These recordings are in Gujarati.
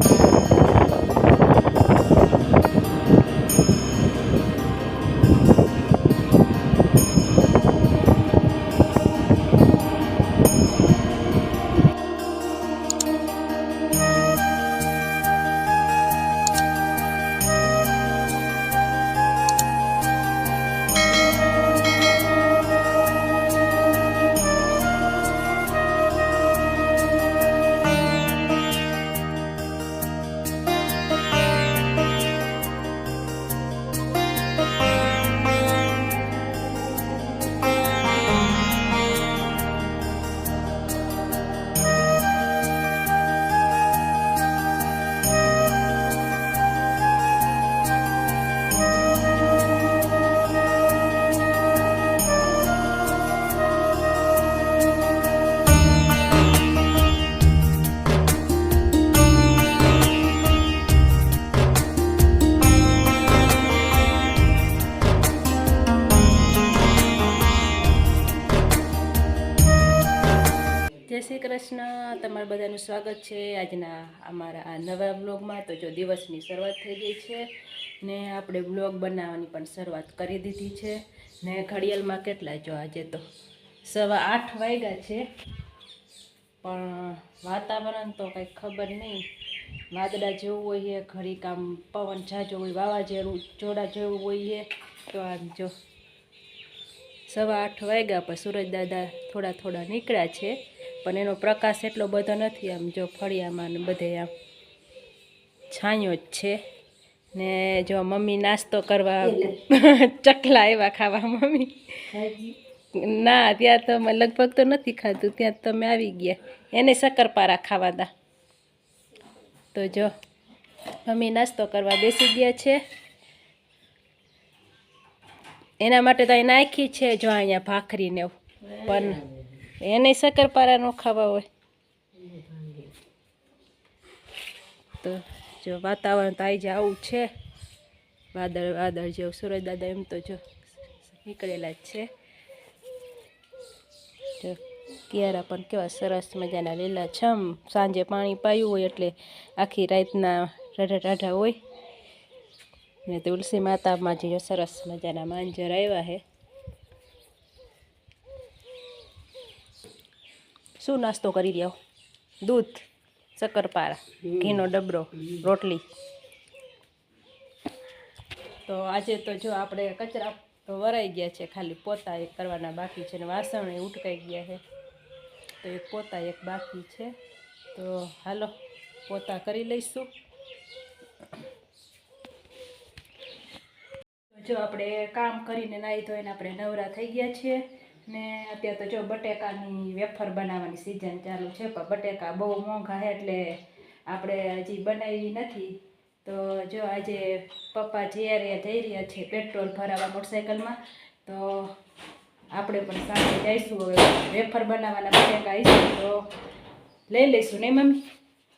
જય શ્રી કૃષ્ણ. તમારું બધાનું સ્વાગત છે આજના અમારા આ નવા બ્લોગમાં તો જો દિવસની શરૂઆત થઈ ગઈ છે ને આપણે બ્લોગ બનાવવાની પણ શરૂઆત કરી દીધી છે. ને ઘડિયાળમાં કેટલા જો આજે તો સવા આઠ વાગ્યા છે. પણ વાતાવરણ તો કંઈ ખબર નહીં. વાદળા જેવું છે, ઘડી કામ પવન ઝાઝો હોય વાવાઝેરું જોડા જેવું હોઈએ તો આમ જો સવા આઠ વાગ્યા પર સૂરજ દાદા થોડા થોડા નીકળ્યા છે. પણ એનો પ્રકાશ એટલો બધો નથી આમ જો ફળિયામાં ને બધે આમ છાંયો જ છે. ને જો મમ્મી નાસ્તો કરવા ચકલા એવા ખાવા મમ્મી. ના ત્યાં તો મેં લગભગ તો નથી ખાધું ત્યાં તમે આવી ગયા. એને શક્કરપારા ખાવા હતા તો જો મમ્મી નાસ્તો કરવા બેસી ગયા છે. એના માટે તો અહીં નાખી છે જો અહીંયા ભાખરીને એવું. પણ એને શક્કરપારા ન ખાવા હોય. તો જો વાતાવરણ તો આજે આવું છે. વાદળ વાદળ જેવું, સુરજ દાદા એમ તો જો નીકળેલા જ છે. જો કિયારા પણ કેવા સરસ મજાના લીલા છમ. સાંજે પાણી પાયું હોય એટલે આખી રાતના રાઢા રાઢા હોય. ને તુલસી માતામાં જે સરસ મજાના માંજર આવ્યા છે શું નાસ્તો કરી રહ્યો? દૂધ, શક્કરપારા, ઘીનો ડબરો, રોટલી. તો આજે તો જો આપણે કચરા વરાઈ ગયા છે ખાલી, પોતા એક કરવાના બાકી છે ને વાસણ એ ઉટકાઈ ગયા છે. તો એક પોતા એક બાકી છે. તો હાલો, પોતા કરી લઈશું. જો આપણે કામ કરીને નાહી ધોઈને આપણે નવરા થઈ ગયા છીએ. ને અત્યારે તો જો બટેકાની વેફર બનાવવાની સિઝન ચાલુ છે પણ બટેકા બહુ મોંઘા છે એટલે આપણે હજી બનાવી નથી. તો જો આજે પપ્પા જ્યારે જઈ રહ્યા છે પેટ્રોલ ભરાવા મોટરસાઇકલમાં તો આપણે પણ સાથે જઈશું હવે. વેફર બનાવવાના બટેકા આવીશું તો લઈ લઈશું ને મમ્મી?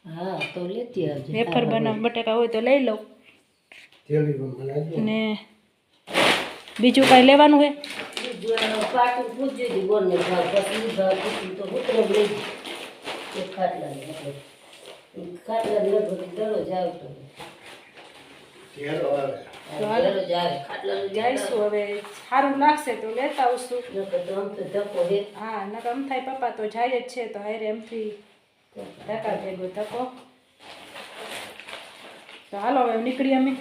હા તો લેતી આવજે. વેફર બનાવ બટેકા હોય તો લઈ લઉં. ને બીજું કાંઈ લેવાનું દરરોજ જઈશું હવે. સારું લાગશે તો લેતા આવશું. આમ હે હા નકર એમ થાય પપ્પા તો જાય જ છે તો હારે એમથી ધક્કા ભેગો ધક્કો. તો હાલો હવે નીકળી અમે.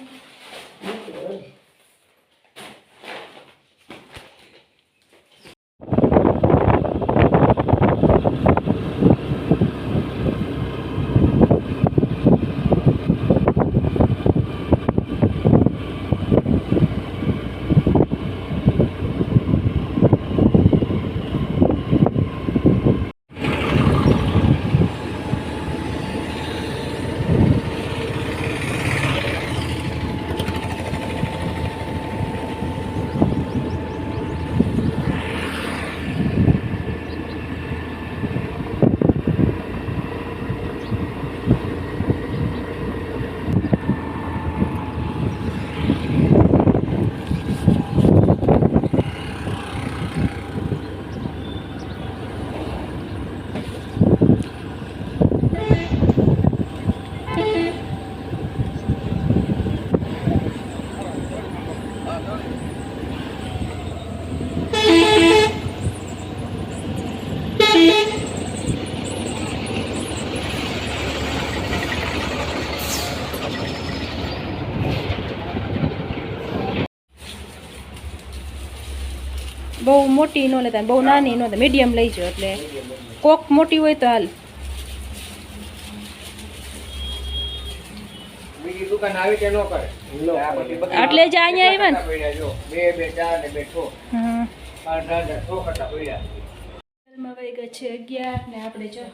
બહુ મોટી ન લેતા બહુ નાની ન મીડિયમ લઈજો એટલે. કોક મોટી હોય તો હાલ. એટલે જ અહીંયા આવ્યા છ અગિયાર ને આપણે જો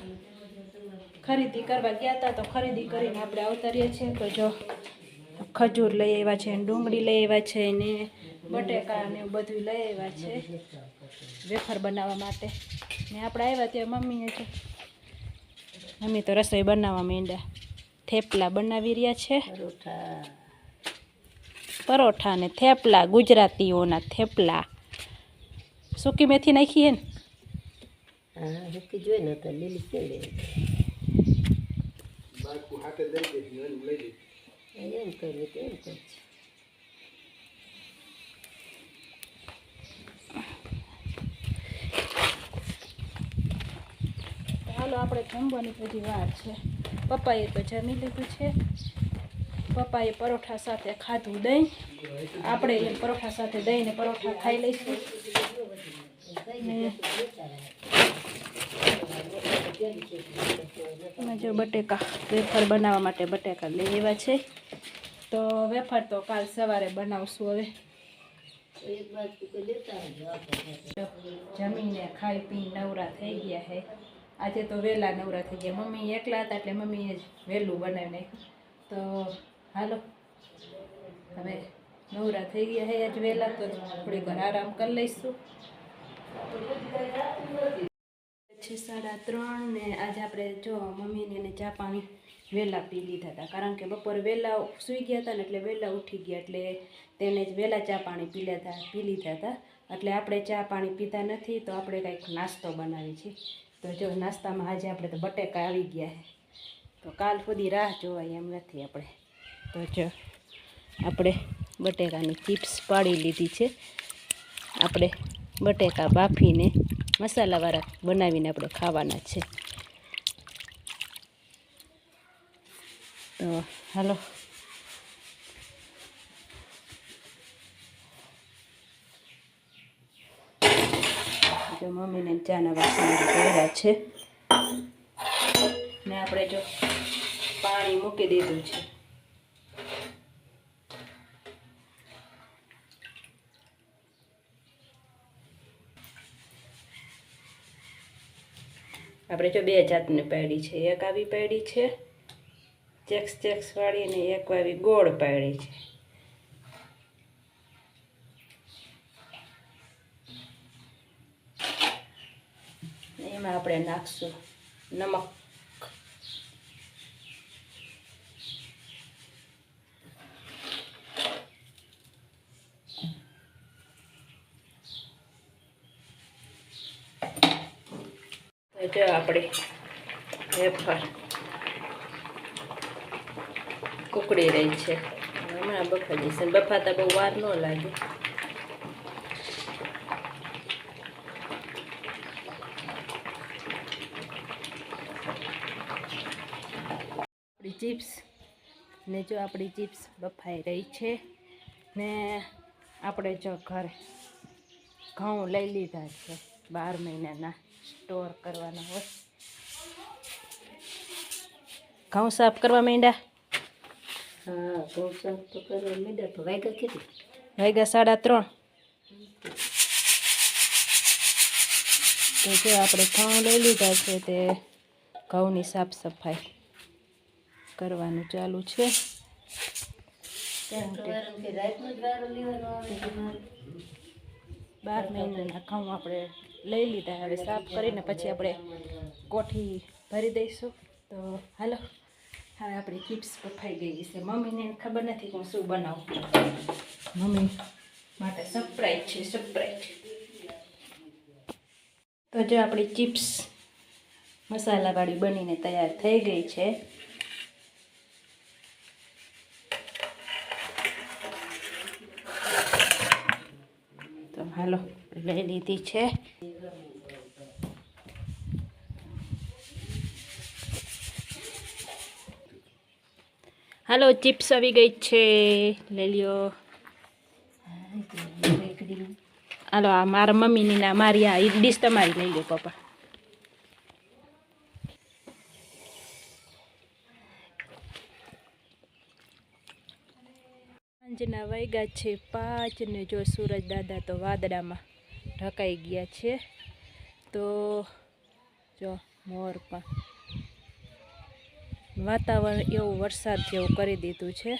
ખરીદી કરવા ગયા હતા તો ખરીદી કરીને આપણે અવતરીએ છીએ. તો જો ખજૂર લઈ આવ્યા છે ને ડુંગળી લઈ આવ્યા છે ને બટેકા ને એવું બધું લઈ આવ્યા છે વેફર બનાવવા માટે. ને આપણે આવ્યા ત્યાં મમ્મીએ છે મમ્મી તો રસોઈ બનાવવા માંડ્યા. થેપલા બનાવી રહ્યા છે. પરોઠા ને થેપલા ગુજરાતીઓના થેપલા. સૂકી મેથી નાખીએ ને? હા ને તો લીલી લઈ લે. એમ કરવું એમ કરવું તો હાલો આપણે જમવાની બધી વાર છે. પપ્પાએ તો જમી લીધું છે. પપ્પાએ પરોઠા સાથે ખાધું દહીં. આપણે એ પરોઠા સાથે દહીંને પરોઠા ખાઈ લઈશું. અને જો બટેકા વેફર બનાવવા માટે બટેકા લઈ આવ્યા છે. તો વેફર તો કાલ સવારે બનાવશું હવે. જમીને ખાઈ પી નવરા થઈ ગયા હે. આજે તો વહેલા નવરા થઈ ગયા. મમ્મી એકલા હતા એટલે મમ્મીએ જ વહેલું બનાવી નાખ્યું. તો હાલો, હવે નવરા થઈ ગયા હે આજ વહેલા તો થોડીક વાર આરામ કરી લઈશું. છે સાડા ત્રણ ને આજે આપણે જો મમ્મીને એને ચા પાણી વહેલા પી લીધા હતા. કારણ કે બપોરે વહેલા સૂઈ ગયા હતા ને એટલે વહેલા ઉઠી ગયા એટલે તેને જ વહેલા ચા પાણી પી લીધા પી લીધા હતા. એટલે આપણે ચા પાણી પીતા નથી, તો આપણે કંઈક નાસ્તો બનાવીએ છે તો જો નાસ્તામાં આજે આપણે તો બટેકા આવી ગયા છે. તો કાલ સુધી રાહ જોવાય એમ નથી આપણે. તો જો આપણે બટેકાની ચિપ્સ પાડી લીધી છે. આપણે બટેકા બાફીને મસાલાવાળા બનાવીને આપણે ખાવાના છે. તો હાલો. જો મમ્મીને ચાના વાસણ કર્યા છે. ને આપણે જો પાણી મૂકી દીધું છે. આપણે જો બે જાતની પાડી છે. એક આવી પાડી છે. ચેક્સ ચેક્સ વાળી ને એક આવી ગોળ પાડી છે. આપણે નાખશું. નમક. આપણે વેફર કુકડી રહી છે. હમણાં બફાઈ જશે. બફાતા બહુ વાર ન લાગે. ચિપ્સ ને જો આપણી ચિપ્સ બફાઈ રહી છે ને આપણે જો ઘરે ઘઉં લઈ લીધા છે બાર મહિનાના સ્ટોર કરવાના હોય. ઘઉં સાફ કરવા માંડ્યા? હા ઘઉં સાફ તો કરવા મીડા તો વાગ્યા કેટલી? વાગ્યા સાડા ત્રણ. તો જે આપણે ઘઉં લઈ લીધા છે તે ઘઉંની સાફ સફાઈ કરવાનું ચાલુ છે. બાર મહિનાના ઘઉં આપણે લઈ લીધા, હવે સાફ કરીને પછી આપણે કોઠી ભરી દઈશું. તો હાલો, હવે આપણી ચિપ્સ બફાઈ ગઈ છે. મમ્મીને ખબર નથી કે હું શું બનાવું. મમ્મી માટે સરપ્રાઈઝ છે સરપ્રાઈઝ તો જો આપણી ચિપ્સ મસાલાવાળી બનીને તૈયાર થઈ ગઈ છે. હાલો લઈ લીધી છે. હાલો, ચિપ્સ આવી ગઈ છે. લઈ લ્યો. હાલો, આ મારા મમ્મીની ના મારી આ ડીશ તમારી લઈ લો પપ્પા. વાગ્યા છે પાંચ ને જો સૂરજ દાદા તો વાદળામાં ઢકાઈ ગયા છે. તો જો મોર પણ વાતાવરણ એવું વરસાદ જેવું કરી દીધું છે.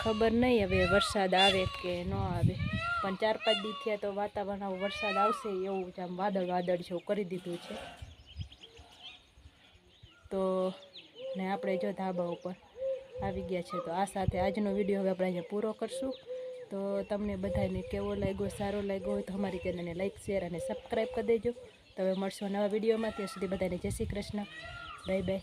ખબર નહીં હવે વરસાદ આવે કે ન આવે. પણ ચાર પાંચ દી થયા તો વાતાવરણ આવું વરસાદ આવશે એવું જ આમ વાદળ વાદળ જેવું કરી દીધું છે. તો ને આપણે જો ધાબા ઉપર આવી ગયા છે. તો આ સાથે આજનો વીડિયો હવે આપણે અહીંયા પૂરો કરશું. તો તમને બધાને કેવો લાગ્યો, સારો લાગ્યો હોય તો અમારી ચેનલને લાઇક શેર અને સબસ્ક્રાઈબ કરી દેજો. તો હવે મળશું નવા વિડીયોમાં. ત્યાં સુધી બધાને જય શ્રી કૃષ્ણ. Bye bye.